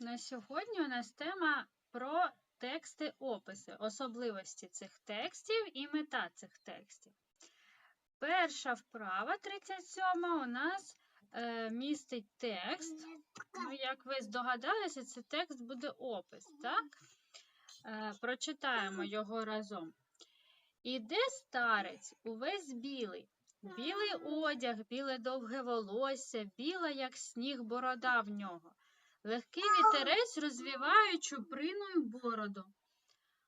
На сьогодні у нас тема про тексти описи, особливості цих текстів і мета цих текстів. Перша вправа, 37 у нас е, містить текст. Ну, як ви здогадалися, це текст буде опис, так? Е, прочитаємо його разом. Іде старець, увесь білий, білий одяг, біле довге волосся, біла, як сніг, борода в нього. Легкий вітерець розвіває чуприною бороду.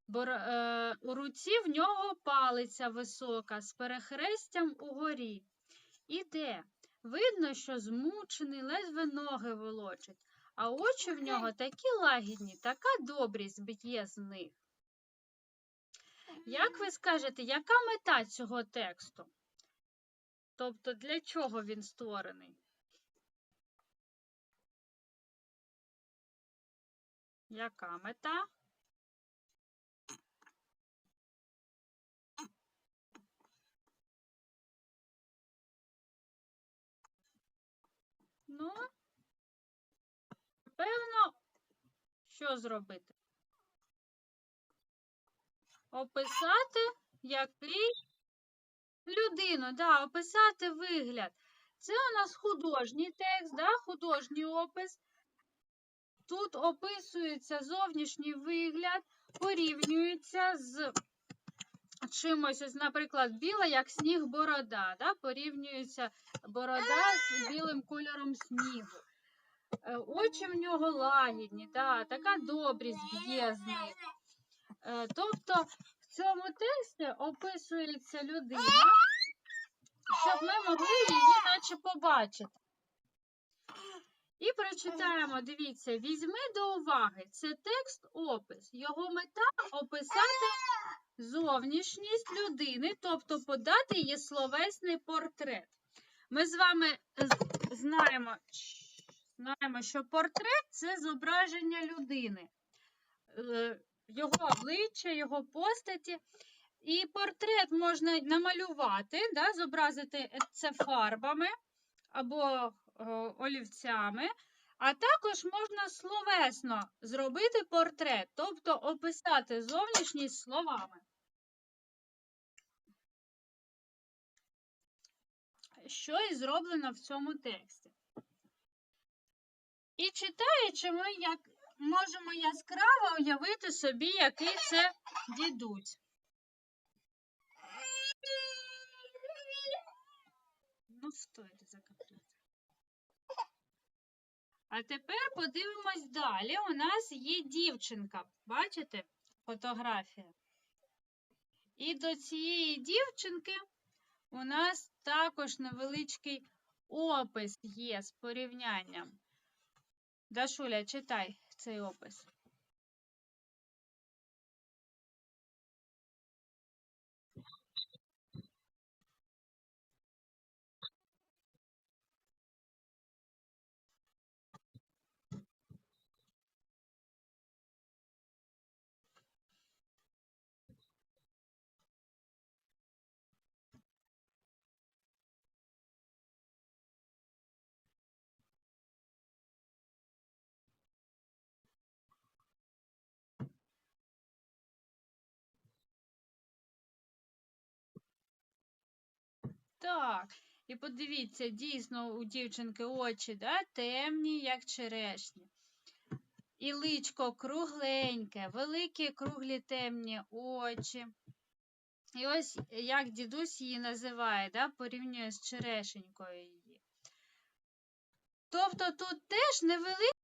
Бор... Е, у руці в нього палиця висока з перехрестям угорі. Іде. Видно, що змучений, ледве ноги волочить, а очі в нього такі лагідні, така добрість б'є з них. Як ви скажете, яка мета цього тексту? Тобто для чого він створений? Яка мета? Ну, певно, що зробити? Описати який людину, да, описати вигляд. Це у нас художній текст, да, художній опис. Тут описується зовнішній вигляд, порівнюється з чимось, ось, наприклад, біла, як сніг борода. Да? Порівнюється борода з білим кольором снігу. Е, Очі в нього лагідні, да? така добрість б'є. Е, Тобто в цьому тексті описується людина, щоб ми могли її наче побачити. І прочитаємо, дивіться, візьми до уваги, це текст опис. Його мета описати зовнішність людини, тобто подати її словесний портрет. Ми з вами знаємо, знаємо, що портрет це зображення людини, Е, його обличчя, його постаті. І портрет можна намалювати, да, зобразити це фарбами або олівцями, а також можна словесно зробити портрет, тобто описати зовнішність словами. Що і зроблено в цьому тексті. І читаючи, ми як можемо яскраво уявити собі, який це дідусь. Ну, стойте закрити. А тепер подивимось далі. У нас є дівчинка. Бачите фотографія? І до цієї дівчинки у нас також невеличкий опис є з порівнянням. Дашуля, читай цей опис. Так, і подивіться, дійсно у дівчинки очі да, темні, як черешні. І личко кругленьке, великі круглі темні очі. І ось як дідусь її називає, да, порівнює з черешенькою її. Тобто тут теж невеличкі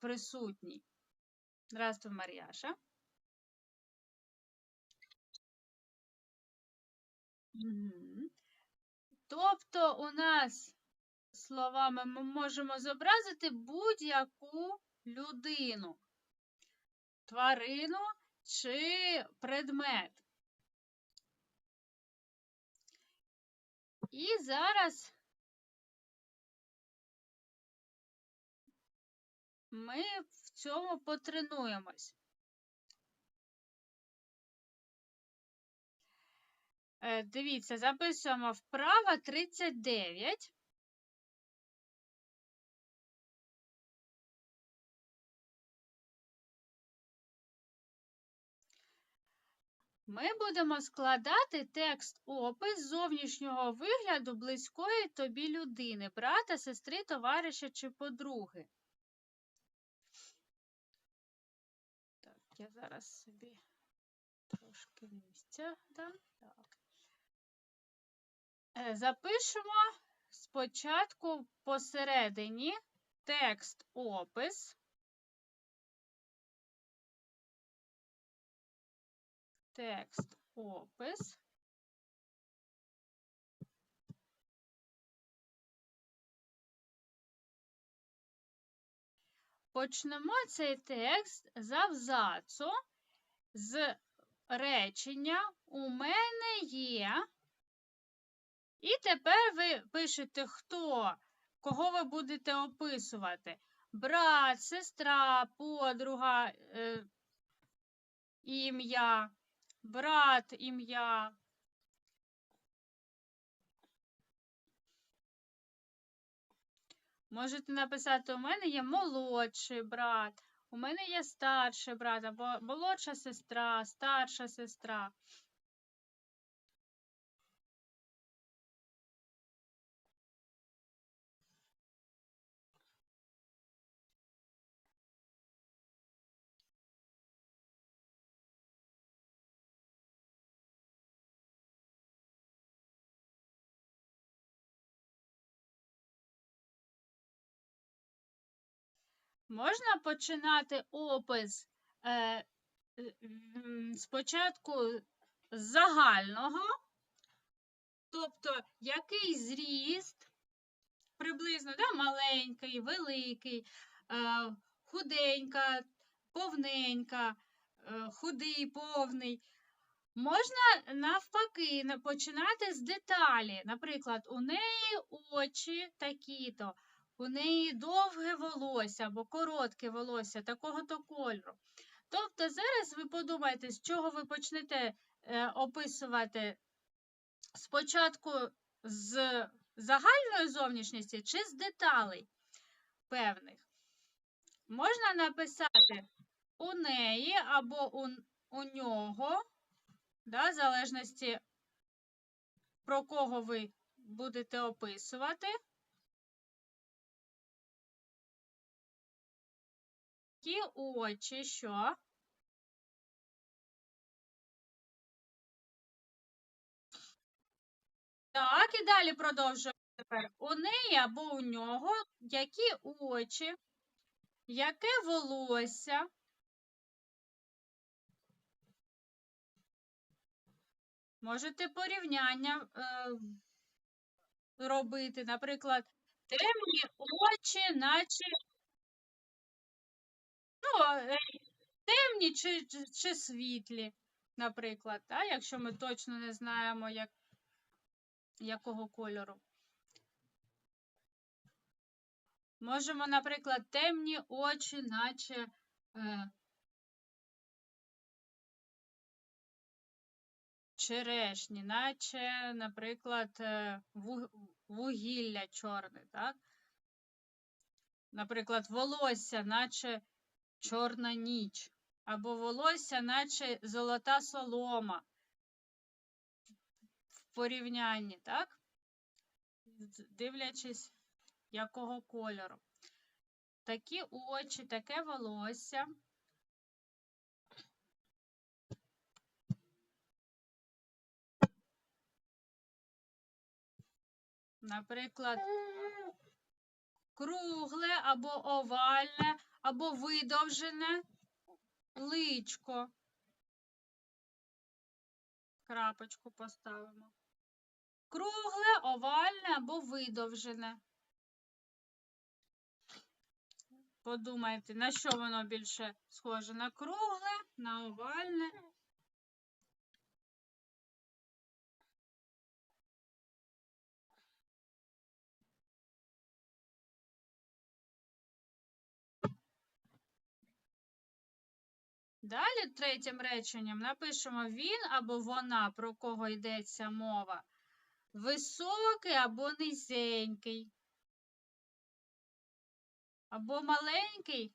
присутні. Здравствуй, Мар'яша. Тобто у нас словами ми можемо зобразити будь-яку людину, тварину чи предмет. І зараз ми в цьому потренуємось. Е, дивіться, записуємо вправо 39. Ми будемо складати текст опис зовнішнього вигляду близької тобі людини, брата, сестри, товариша чи подруги. Так, я зараз собі трошки місця дам. Е, Запишемо спочатку посередині текст опис. Текст опис. Почнемо цей текст з абзацу з речення У мене є. І тепер ви пишете, хто, кого ви будете описувати. Брат, сестра, подруга, е, ім'я, брат, ім'я. Можете написати, у мене є молодший брат, у мене є старший брат, або молодша сестра, старша сестра. Можна починати опис е, е, спочатку з загального, тобто який зріст, приблизно да, маленький, великий, е, худенька, повненька, е, худий, повний. Можна навпаки починати з деталі. Наприклад, у неї очі такі-то, у неї довге волосся або коротке волосся такого-то кольору. Тобто зараз ви подумайте, з чого ви почнете е, описувати спочатку з загальної зовнішності чи з деталей певних. Можна написати у неї або у, у нього, да, в залежності про кого ви будете описувати. Ті очі, що? Так, і далі продовжуємо тепер. У неї або у нього які очі, яке волосся. Можете порівняння е, робити, наприклад, темні очі, наче ну, е, темні чи, чи, чи світлі, наприклад, та, якщо ми точно не знаємо, як, якого кольору. Можемо, наприклад, темні очі, наче е, черешні, наче, наприклад, е, вугілля чорне, так? Наприклад, волосся, наче чорна ніч, або волосся, наче золота солома. В порівнянні, так? Дивлячись, якого кольору. Такі очі, таке волосся. Наприклад, кругле або овальне, або видовжене личко. Крапочку поставимо. Кругле, овальне або видовжене. Подумайте, на що воно більше схоже? На кругле, на овальне. Далі третім реченням напишемо він або вона, про кого йдеться мова. Високий або низенький. Або маленький.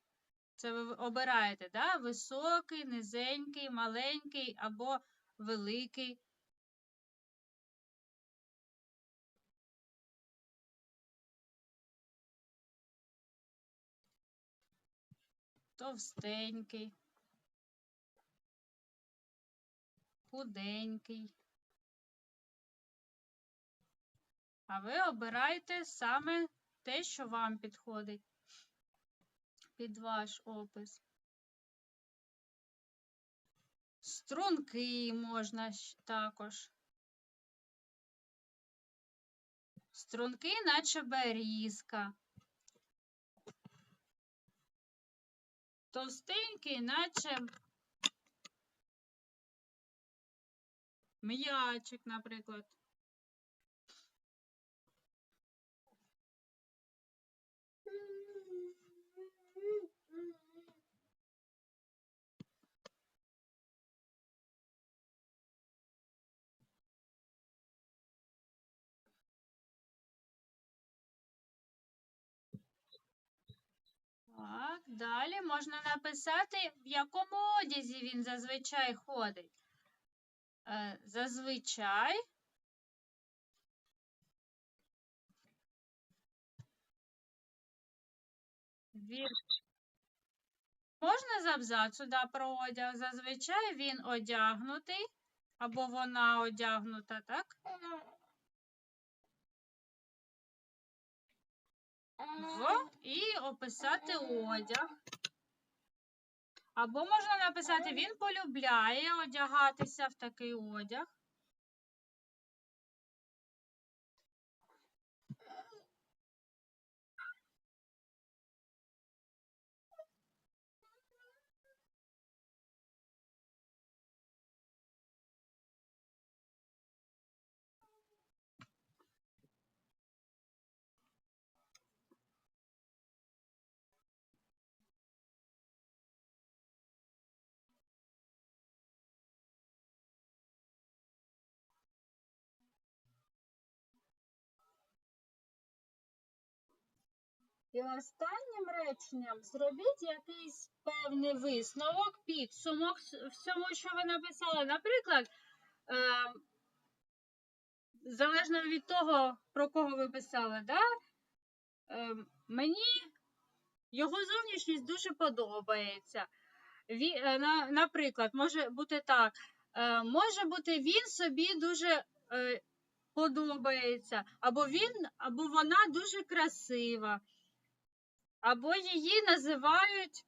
Це ви обираєте, да? Високий, низенький, маленький або великий. Товстенький. Худенький. А ви обираєте саме те, що вам підходить під ваш опис. Струнки можна також. Струнки, наче берізка. Товстенький, наче м'ячик, наприклад. Так, далі можна написати, в якому одязі він зазвичай ходить. Е, зазвичай він можна з абзацу да, про одяг. Зазвичай він одягнутий або вона одягнута, так? В і описати одяг. Або можна написати, він полюбляє одягатися в такий одяг. І останнім реченням зробіть якийсь певний висновок, підсумок всьому, що ви написали. Наприклад, е, залежно від того, про кого ви писали, да? е, мені його зовнішність дуже подобається. Ві, е, на, наприклад, може бути так. Е, може бути, він собі дуже е, подобається, або він, або вона дуже красива. Або її називають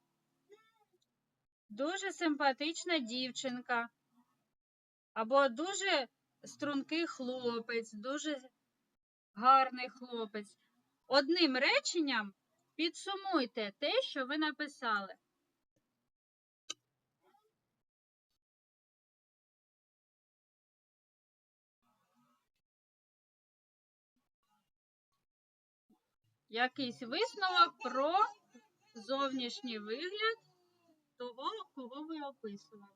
дуже симпатична дівчинка, або дуже стрункий хлопець, дуже гарний хлопець. Одним реченням підсумуйте те, що ви написали. Якийсь висновок про зовнішній вигляд того, кого ви описували.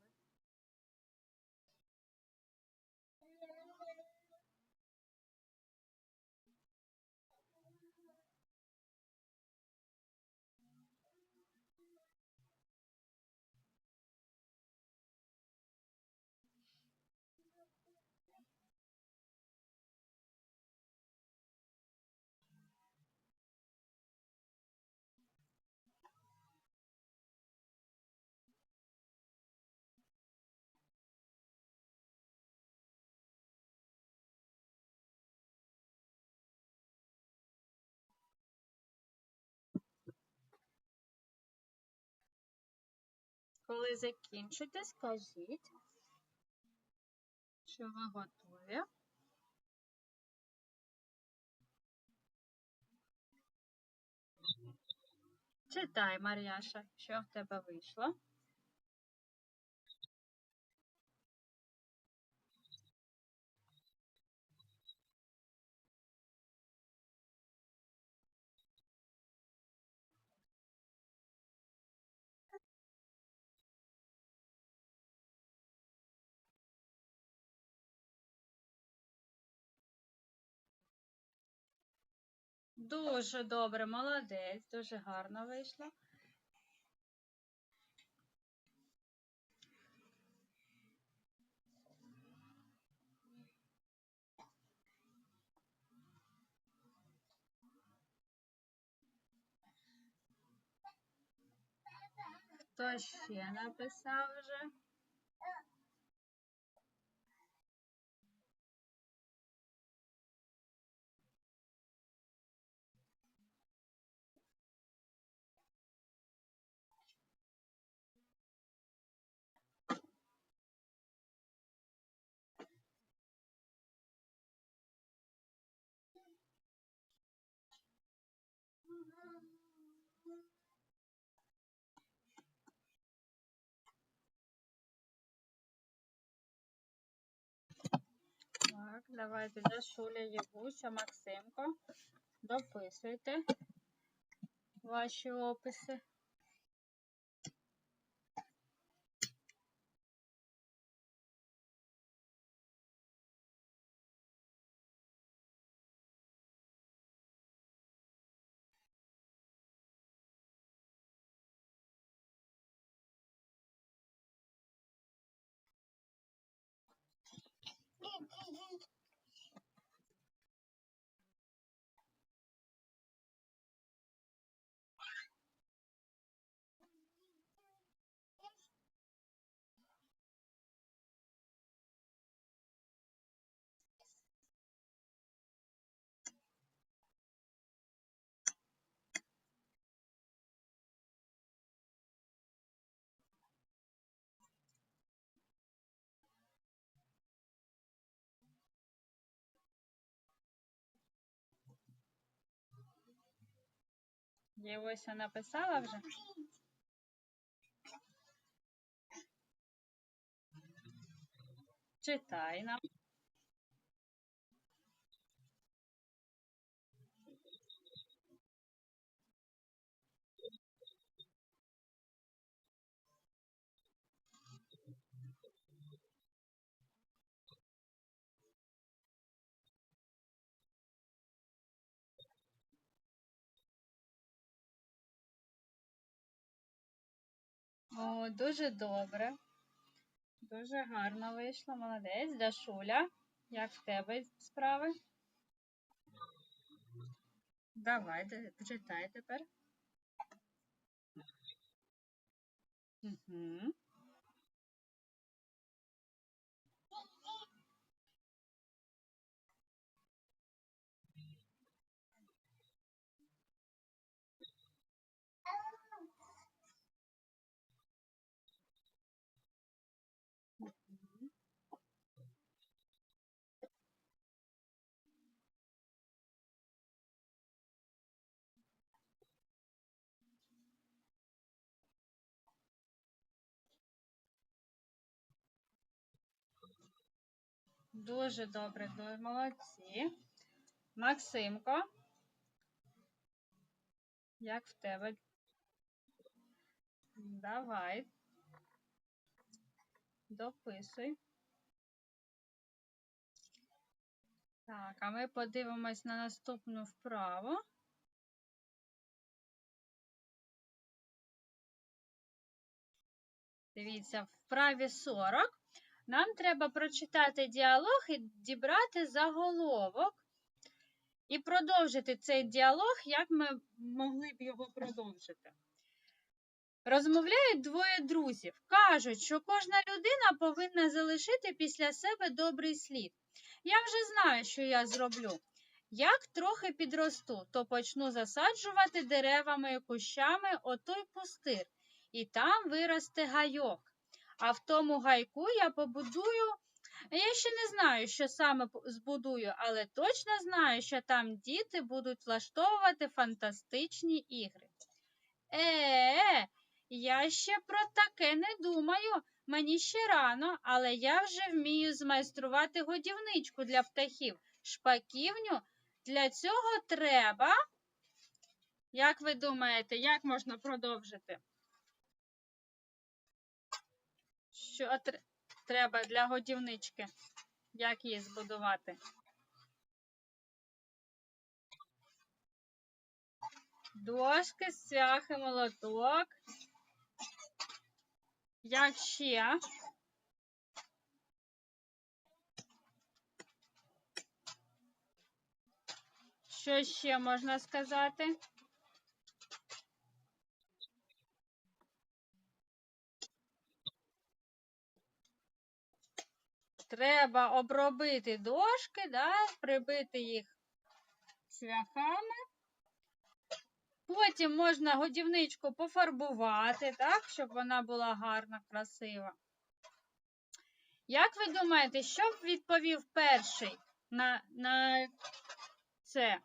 Коли закінчите, скажіть, що ви готові. Читай, Мар'яша, що в тебе вийшло. Дуже добре, молодець, дуже гарно вийшло. Хто ще написав вже? Давайте Дашуля, Євуся, Максимко. Дописуйте ваші описи. Євуся написала вже? Читай нам. О, дуже добре. Дуже гарно вийшло. Молодець. Дашуля, як в тебе справи? Давай, де- читай тепер. Угу. Дуже добре, дуже молодці. Максимко, як в тебе? Давай. Дописуй. Так, а ми подивимось на наступну вправу. Дивіться, вправі 40 нам треба прочитати діалог і дібрати заголовок і продовжити цей діалог, як ми могли б його продовжити. Розмовляють двоє друзів. Кажуть, що кожна людина повинна залишити після себе добрий слід. Я вже знаю, що я зроблю. Як трохи підросту, то почну засаджувати деревами і кущами отой пустир, і там виросте гайок. А в тому гайку я побудую. Я ще не знаю, що саме збудую, але точно знаю, що там діти будуть влаштовувати фантастичні ігри. Е, я ще про таке не думаю. Мені ще рано, але я вже вмію змайструвати годівничку для птахів. Шпаківню для цього треба. Як ви думаєте, як можна продовжити? Що треба для годівнички? Як її збудувати? Дошки, цвяхи, молоток. Як ще? Що ще можна сказати? Треба обробити дошки, да, прибити їх цвяхами. Потім можна годівничку пофарбувати, так, щоб вона була гарна, красива. Як ви думаєте, що б відповів перший на, на це?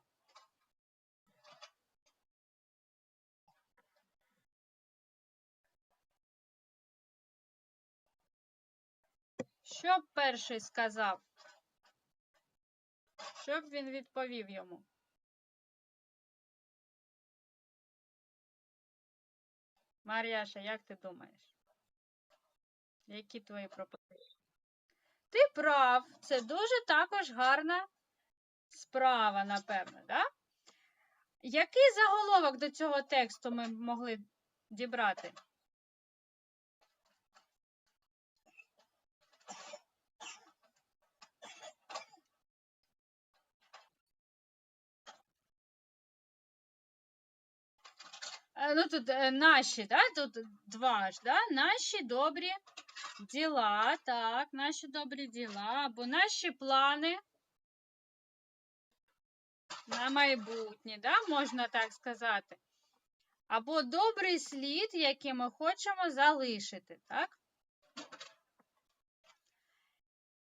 Що б перший сказав? Що б він відповів йому? Мар'яша, як ти думаєш? Які твої пропозиції? Ти прав, це дуже також гарна справа, напевно, да? Який заголовок до цього тексту ми могли дібрати? Ну, тут е, наші, да? Тут два ж, да? Наші добрі діла, так, наші добрі діла, або наші плани на майбутнє, да? можна так сказати. Або добрий слід, який ми хочемо залишити, так?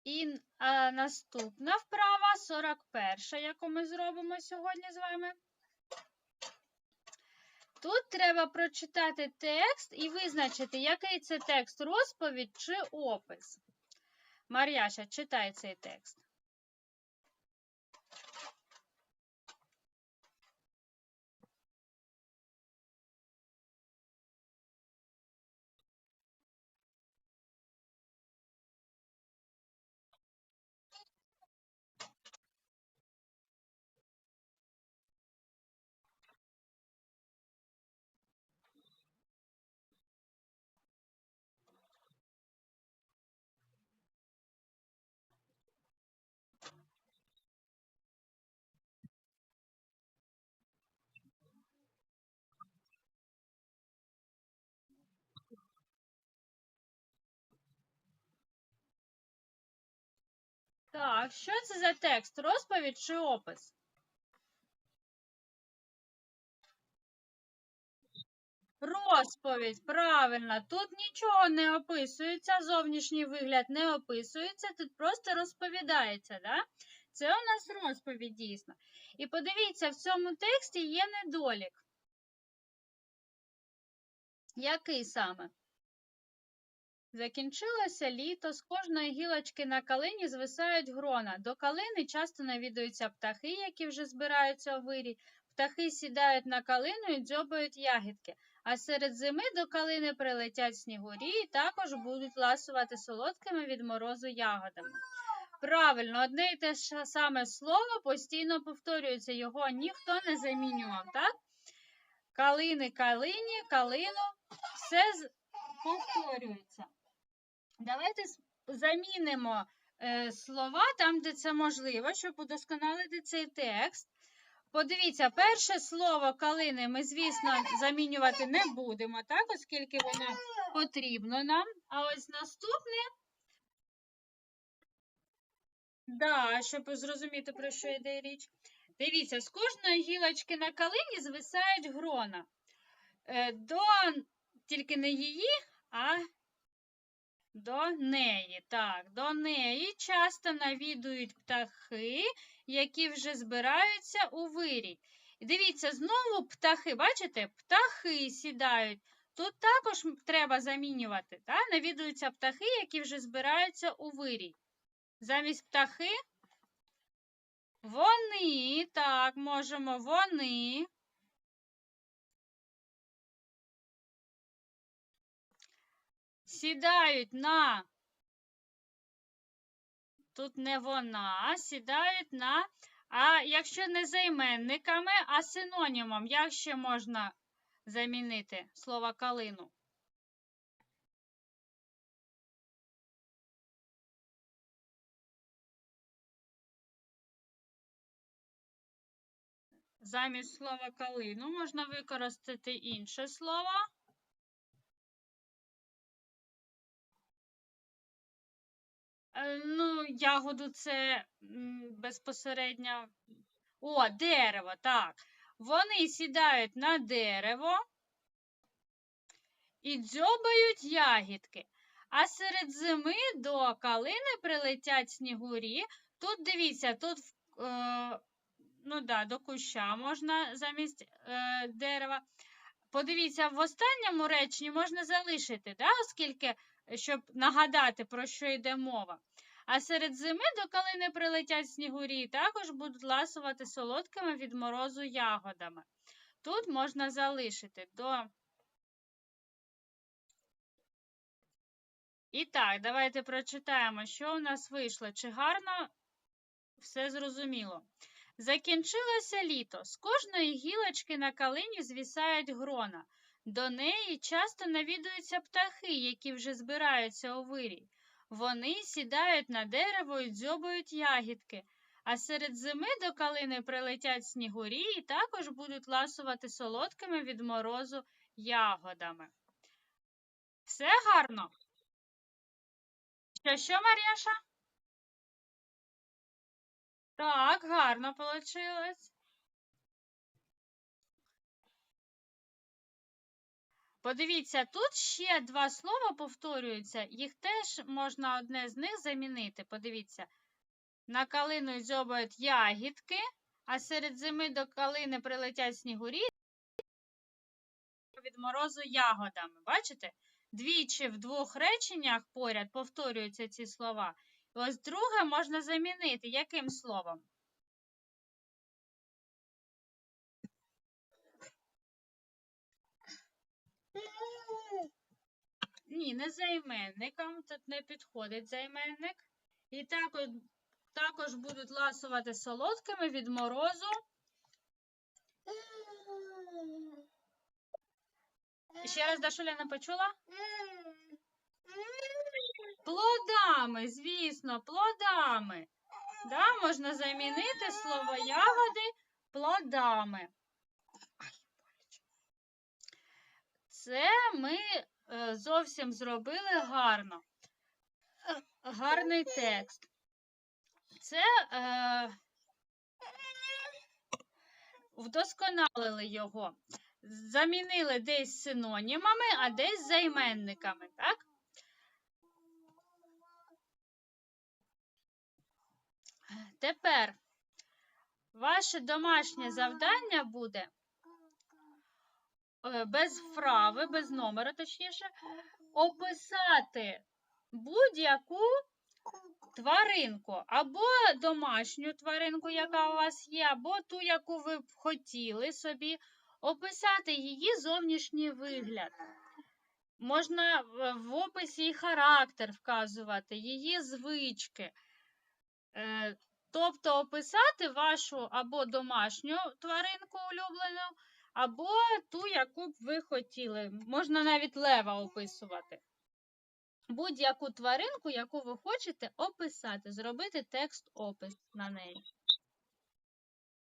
І а, наступна вправа 41, яку ми зробимо сьогодні з вами. Тут треба прочитати текст і визначити, який це текст розповідь чи опис. Мар'яша, читай цей текст. Так, що це за текст? Розповідь чи опис? Розповідь, правильно. Тут нічого не описується, зовнішній вигляд не описується, тут просто розповідається, да? Це у нас розповідь дійсно. І подивіться, в цьому тексті є недолік. Який саме? Закінчилося літо, з кожної гілочки на калині звисають грона. До калини часто навідуються птахи, які вже збираються у вирій. Птахи сідають на калину і дзьобають ягідки. А серед зими до калини прилетять снігурі і також будуть ласувати солодкими від морозу ягодами. Правильно, одне і те ж саме слово постійно повторюється, його ніхто не замінював, так? Калини, калині, калину, все повторюється. Давайте замінимо е, слова там, де це можливо, щоб удосконалити цей текст. Подивіться, перше слово калини ми, звісно, замінювати не будемо, так, оскільки воно потрібно нам. А ось наступне, да, щоб зрозуміти, про що йде річ. Дивіться, з кожної гілочки на калині звисають грона. Е, До тільки не її, а до неї. Так, до неї часто навідують птахи, які вже збираються у вирій. І дивіться, знову птахи, бачите, птахи сідають. Тут також треба замінювати. Та? Навідуються птахи, які вже збираються у вирій. Замість птахи вони, так, можемо вони. Сідають на. Тут не вона, сідають на. А якщо не займенниками, а синонімом, як ще можна замінити слово калину? Замість слова калину можна використати інше слово. Ну, ягоду це безпосередньо. О, дерево, так. Вони сідають на дерево і дзьобають ягідки. А серед зими до калини прилетять снігурі. Тут дивіться, тут е, ну да, до куща можна замість е, дерева. Подивіться, в останньому реченні можна залишити, да, оскільки, е, щоб нагадати, про що йде мова. А серед зими до калини прилетять снігурі також будуть ласувати солодкими від морозу ягодами. Тут можна залишити до. І так, давайте прочитаємо, що у нас вийшло. Чи гарно все зрозуміло? Закінчилося літо. З кожної гілочки на калині звісають грона. До неї часто навідуються птахи, які вже збираються у вирій. Вони сідають на дерево і дзьобають ягідки. А серед зими до калини прилетять снігурі і також будуть ласувати солодкими від морозу ягодами. Все гарно? Що, що, Мар'яша? Так, гарно получилось. Подивіться, тут ще два слова повторюються, їх теж можна одне з них замінити. Подивіться, на калину дзьобають ягідки, а серед зими до калини прилетять снігурі від морозу ягодами. Бачите? Двічі в двох реченнях поряд повторюються ці слова. І ось друге можна замінити яким словом? Ні, не займенником, тут не підходить займенник. І також, також будуть ласувати солодкими від морозу. Ще раз Дашуля не почула? Плодами, звісно, плодами. Да, можна замінити слово ягоди плодами. Це ми зовсім зробили гарно. Е, Гарний текст. Це е, вдосконалили його. Замінили десь синонімами, а десь займенниками, так? Тепер ваше домашнє завдання буде е, без вправи, без номера, точніше, описати будь-яку тваринку, або домашню тваринку, яка у вас є, або ту, яку ви б хотіли собі, описати її зовнішній вигляд. Можна в- описі і характер вказувати, її звички. Е, Тобто описати вашу або домашню тваринку улюблену, або ту, яку б ви хотіли. Можна навіть лева описувати. Будь-яку тваринку, яку ви хочете описати, зробити текст опис на неї.